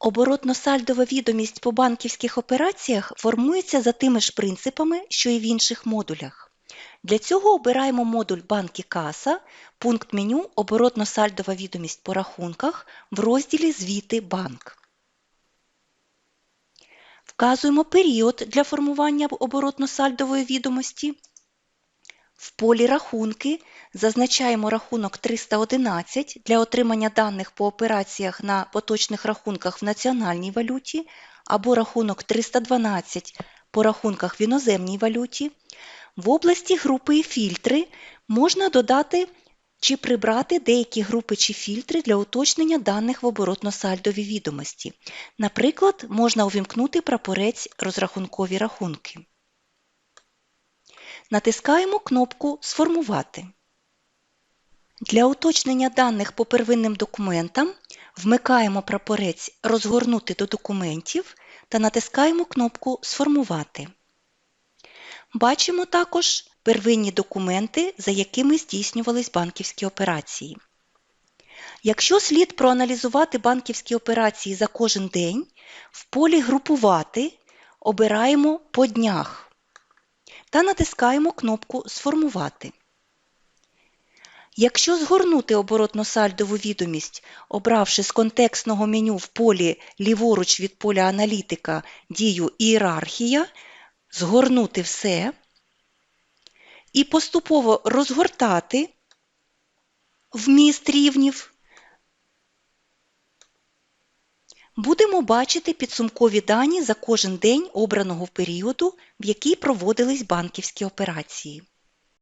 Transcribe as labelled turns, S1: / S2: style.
S1: Оборотно-сальдова відомість по банківських операціях формується за тими ж принципами, що і в інших модулях. Для цього обираємо модуль «Банки каса», пункт меню «Оборотно-сальдова відомість по рахунках» в розділі «Звіти банк». Вказуємо період для формування оборотно-сальдової відомості. Полі «Рахунки» зазначаємо рахунок 311 для отримання даних по операціях на поточних рахунках в національній валюті або рахунок 312 по рахунках в іноземній валюті. В області групи і фільтри можна додати чи прибрати деякі групи чи фільтри для уточнення даних в оборотно-сальдовій відомості. Наприклад, можна увімкнути прапорець «Розрахункові рахунки». Натискаємо кнопку «Сформувати». Для уточнення даних по первинним документам вмикаємо прапорець «Розгорнути до документів» та натискаємо кнопку «Сформувати». Бачимо також первинні документи, за якими здійснювались банківські операції. Якщо слід проаналізувати банківські операції за кожен день, в полі «Групувати» обираємо «По днях» та натискаємо кнопку «Сформувати». Якщо згорнути оборотно-сальдову відомість, обравши з контекстного меню в полі ліворуч від поля аналітика дію «Ієрархія», згорнути все і поступово розгортати вміст рівнів, будемо бачити підсумкові дані за кожен день обраного періоду, в який проводились банківські операції.